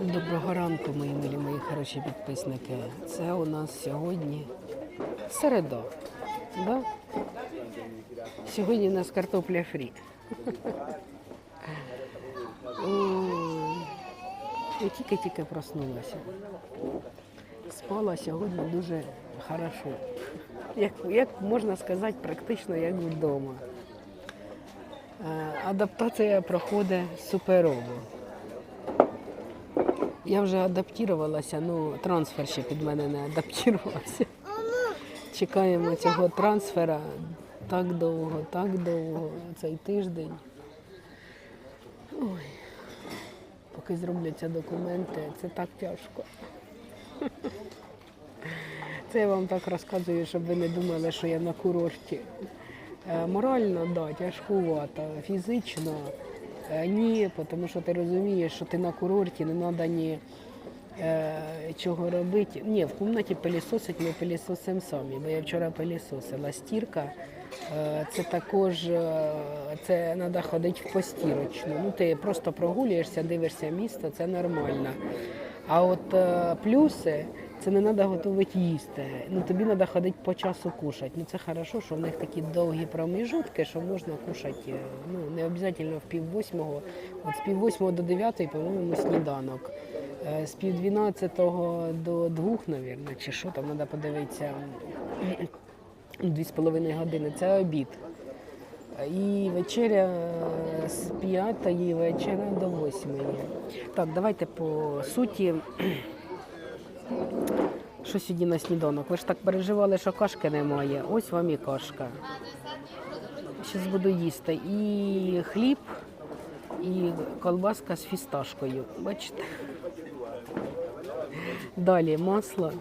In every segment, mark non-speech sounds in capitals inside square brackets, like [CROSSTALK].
Доброго ранку, мої милі, мої хороші підписники. Це у нас сьогодні середа. Да? Сьогодні у нас картопля фрі. Я тільки-тільки проснулася. Спала сьогодні дуже хорошо. Як, як можна сказати, практично як вдома. Е, Адаптація проходить суперово. Я вже адаптувалася, ну трансфер ще під мене не адаптувався. Чекаємо цього трансфера так довго, так довго, цей тиждень. Ой, поки зробляться документи, це так тяжко. [LAUGHS] Це я вам так розказую, щоб ви не думали, що я на курорті. Е, Морально, да, тяжкувато, фізично ні, тому що ти розумієш, що ти на курорті, не треба ні е, чого робити. Ні, в кімнаті пилісосить ми пилісосимо самі, бо я вчора пилісосила. Стірка е, це також е, це треба ходити в постірочну. Ну, ти просто прогулюєшся, дивишся місто, це нормально. А от е, плюси це не треба готувати їсти. Ну тобі треба ходити по часу кушати. Ну це хорошо, що в них такі довгі проміжутки, що можна кушати. е, Ну не обов'язково в пів восьмого. От з пів восьмого до дев'ятої, по-моєму, сніданок. Е, З пів дванадцятого до двох, мабуть, чи що там треба подивитися. Дві з половиною години. Це обід. І вечеря е, з п'ятої вечора до восьмої. Так, давайте по суті. Що сьогодні на сніданок? Ви ж так переживали, що кашки немає. Ось вам і кашка. Зараз буду їсти. І хліб, і колбаска з фісташкою. Бачите? Далі масло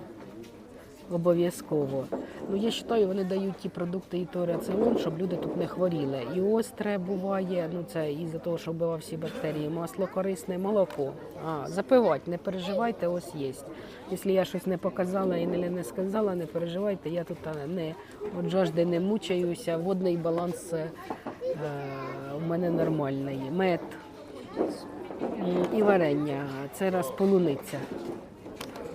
обов'язково. Ну, я вважаю, вони дають ті продукти і той раціон, щоб люди тут не хворіли. І остре буває, ну це із-за того, що вбивав всі бактерії. Масло корисне, молоко. А, запивати, не переживайте, ось є. Якщо я щось не показала і не, не сказала, не переживайте, я тут не от жажди не мучаюся, водний баланс е, у мене нормальний. Мед і варення. Це раз полуниця.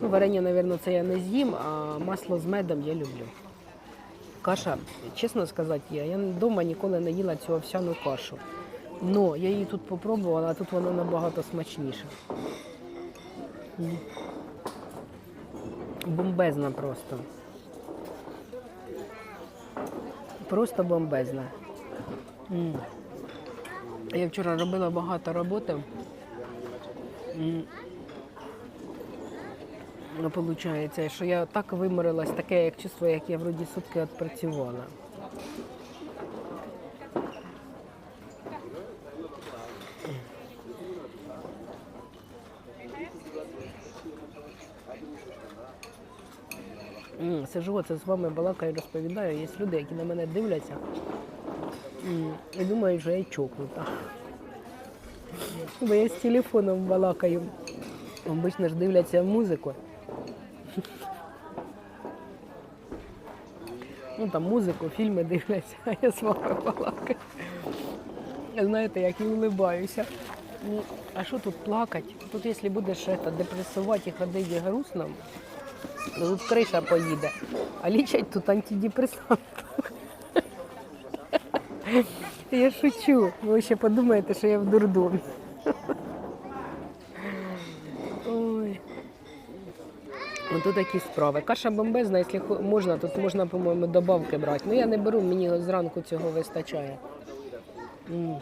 Ну, варення, мабуть, це я не з'їм, а масло з медом я люблю. Каша, чесно сказати, я, вдома ніколи не їла цю овсяну кашу. Но я її тут попробувала, а тут вона набагато смачніша. Бомбезна просто. Просто бомбезна. Я вчора робила багато роботи. М. Ну, що я так виморилась, таке як чувство, як я вроді сутки відпрацювала. Сижу, оце з вами балакаю, розповідаю. Є люди, які на мене дивляться і думають, що я чокнута. Бо я з телефоном балакаю. Обично ж дивляться музику. Ну там музику, фільми дивляться, [LAUGHS] а я з вами балакаю. Знаєте, як і улибаюся. Ну, а що тут плакати? Тут, якщо будеш это, депресувати і ходити грустно, то тут криша поїде. А лічать тут антидепресант. [LAUGHS] Я шучу. Ви ще подумаєте, що я в дурдомі. Ото такі справи. Каша бомбезна, якщо можна, тут можна, по-моєму, добавки брати. Ну я не беру, мені зранку цього вистачає. М.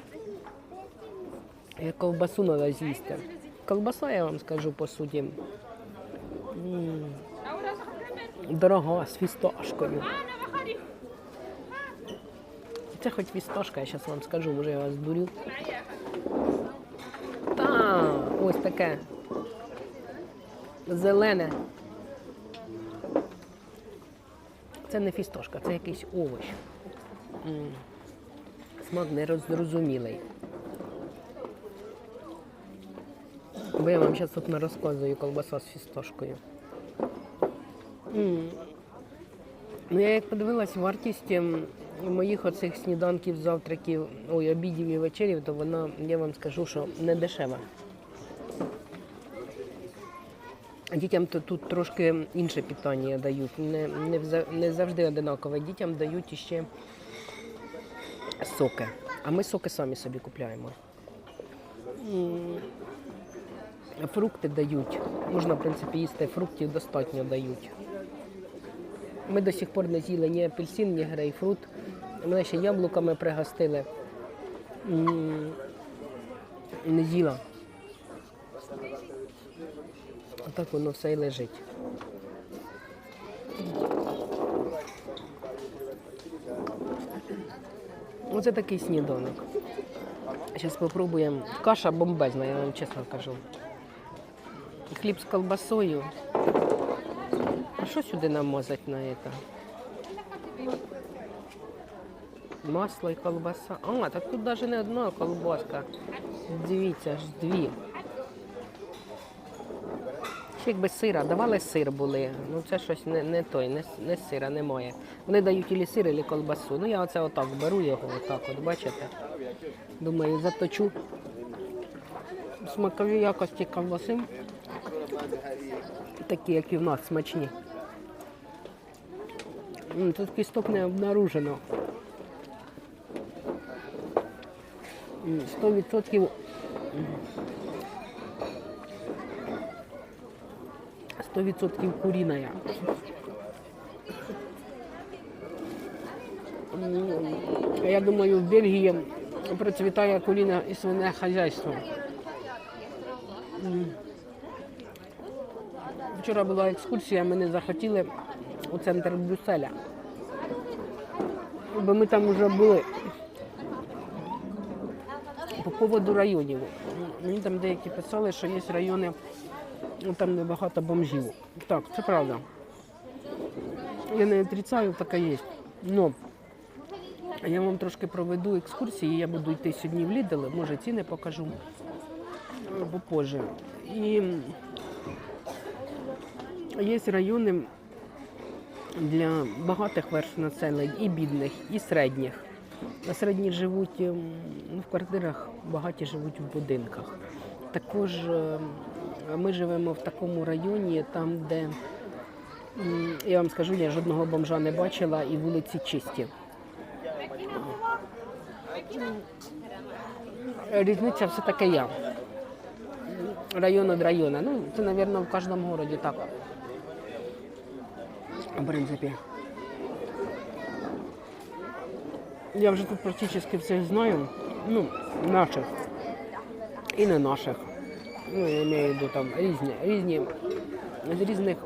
Як ковбасу треба з'їсти. Колбаса, я вам скажу по суті. м, Дорога з фісташкою. Це хоч фісташка, я зараз вам скажу, може я вас дурю. Та, ось таке. Зелене. Це не фістошка, це якийсь овоч. Смак нерозрозумілий. Бо я вам зараз тут не розказую колбаса з фістошкою. Ну, я як подивилась вартість ем, моїх оцих сніданків, завтраків, ой, обідів і вечерів, то вона, я вам скажу, що не дешева. Дітям то тут трошки інше питання дають, не, не, не завжди одинакове. Дітям дають іще соки. А ми соки самі собі купляємо. Фрукти дають. Можна, в принципі, їсти фруктів достатньо дають. Ми до сих пор не з'їли ні апельсин, ні грейпфрут. Мене ще яблуками пригостили. Не з'їла. Так воно все і лежить. Оце такий сніданок. Зараз спробуємо. Каша бомбезна, я вам чесно кажу. Хліб з колбасою. А що сюди намазати на це? Масло і колбаса. А, так тут навіть не одна колбаска. Дивіться, ж дві. Ще якби сира, давали сир були. Ну це щось не, не той, не, не сира немає. Вони дають ілі сир, ілі колбасу. Ну я оце отак беру його, отак от, бачите? Думаю, заточу смакові якості колбаси. Такі, як і в нас, смачні. Тут кісток не обнаружено. М, 100% Сто відсотків куріная. М, Я думаю, в Бельгії процвітає куріне і свине хазяйство. Вчора була екскурсія, ми не захотіли у центр Брюсселя. Бо ми там вже були. По поводу районів. Мені там деякі писали, що є райони, там небагато бомжів. Так, це правда. Я не отрицаю, таке є. Но я вам трошки проведу екскурсії, я буду йти сьогодні в Лідл, може ціни покажу е, попозже. І є райони для багатих верств населення, і бідних, і середніх. На середніх живуть ем, ну, в квартирах, багаті живуть в будинках. Також е, ми живемо в такому районі, там, де я вам скажу, я жодного бомжа не бачила і вулиці чисті. Різниця все таки я. Район від району. Ну, це, мабуть, в кожному місті так. В принципі. Я вже тут практично всіх знаю. Ну, наших і не наших. Ну, я маю в виду там різні, різні з різних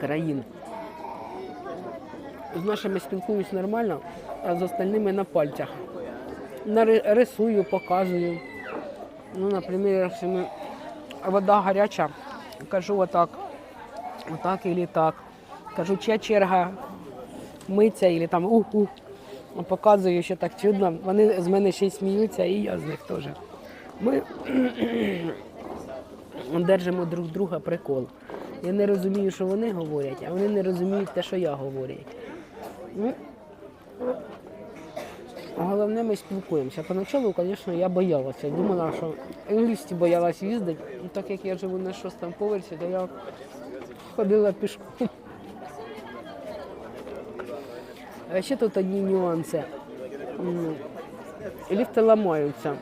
країн. З нашими спілкуюсь нормально, а з остальними на пальцях. Рисую, показую. Ну, наприклад, якщо ми вода гаряча, кажу отак, отак і так. Кажу, чия черга миться, і там ух-ух. Показую, що так чудно. Вони з мене ще й сміються, і я з них теж. Ми [CLEARS THROAT] держимо друг друга прикол. Я не розумію, що вони говорять, а вони не розуміють те, що я говорю. Ну, Головне, ми спілкуємося. Поначалу, звісно, я боялася. Думала, що лісті боялась їздити. Ну, Так як я живу на шостому поверсі, то я ходила пішком. А ще тут одні нюанси. Ліфти ламаються.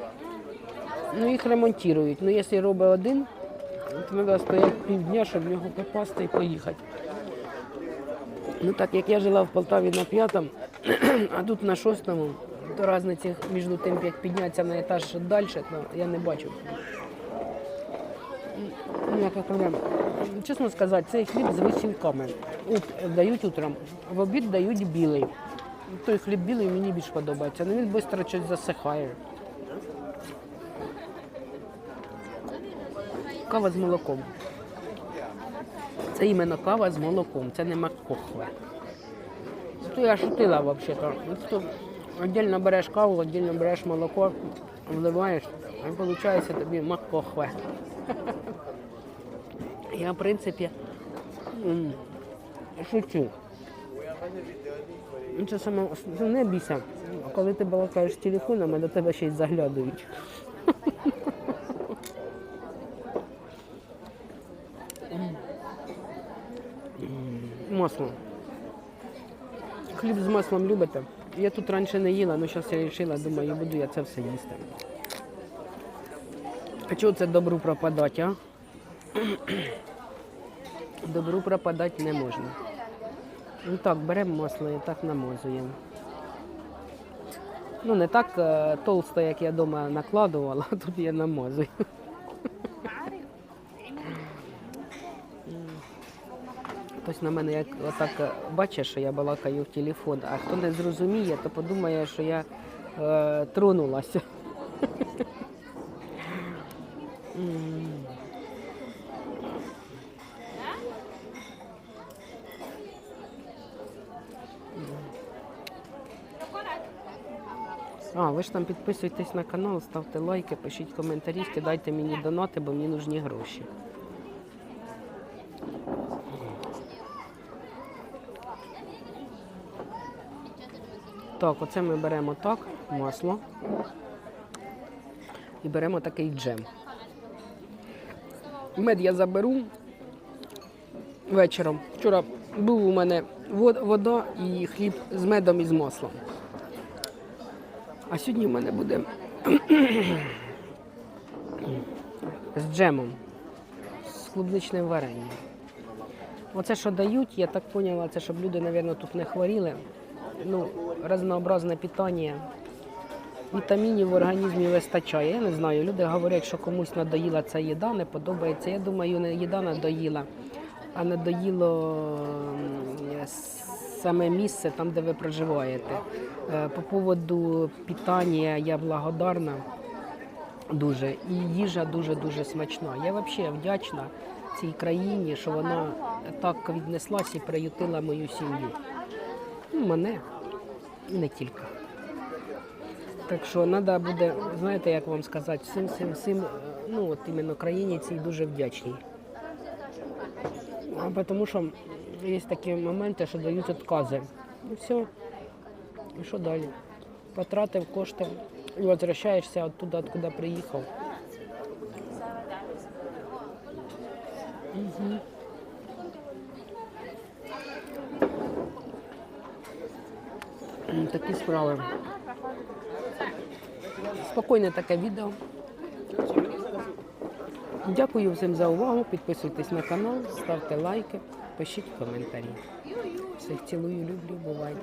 Ну, їх ремонтують. Ну, якщо робить один, то треба стояти півдня, щоб в нього попасти і поїхати. Ну так як я жила в Полтаві на п'ятому, [CLEARS THROAT] а тут на шостому, то різниці між тим, як піднятися на етаж далі, то я не бачу. Ніяких проблем. Чесно сказати, цей хліб з висілками. Дають утром, в обід дають білий. Той хліб білий мені більш подобається, але він швидко щось засихає. Кава з молоком. Це іменно кава з молоком, це не маккохве. То я шутила взагалі-то. Тут Отдельно береш каву, отдельно береш молоко, вливаєш, і виходить тобі маккохве. Я, в принципі, шучу. Ну, Це саме ну, не бійся. Коли ти балакаєш телефоном, а до тебе ще й заглядають. Маслом. Хліб з маслом любите? Я тут раніше не їла, але зараз я вирішила, думаю, буду я це все їсти. А чого це добру пропадати, а? [CLEARS THROAT] Добру пропадати не можна. Ну так, беремо масло і так намазуємо. Ну, не так е, толсто, як я вдома накладувала, а [LAUGHS] тут я намазую. Хтось на мене як отак е, бачить, що я балакаю в телефон, а хто не зрозуміє, то подумає, що я е, тронулася. А, ви ж там підписуйтесь на канал, ставте лайки, пишіть коментарі, кидайте мені донати, бо мені нужні гроші. Так, оце ми беремо так, масло. І беремо такий джем. Мед я заберу вечором. Вчора був у мене вода і хліб з медом і з маслом. А сьогодні в мене буде з джемом, з клубничним варенням. Оце, що дають, я так поняла, це щоб люди, мабуть, тут не хворіли. Ну, разнообразне питання. Вітамінів в організмі вистачає. Я не знаю. Люди говорять, що комусь надоїла ця їда, не подобається. Я думаю, не їда надоїла, а надоїло саме місце там, де ви проживаєте. Е, По поводу питання я благодарна дуже. І їжа дуже-дуже смачна. Я взагалі вдячна цій країні, що вона так віднеслась і приютила мою сім'ю. Мене і не тільки. Так що треба буде, знаєте, як вам сказати, всім, всім, всім, е, ну от іменно країні цій дуже вдячній. А тому що є такі моменти, що дають відкази. І все. І що далі? Потратив кошти і возвращаєшся оттуда, откуда приїхав. М, Такі справи. Спокійне таке відео. Дякую всім за увагу. Підписуйтесь на канал, ставте лайки, пишіть коментарі. Всіх цілую, люблю, бувайте.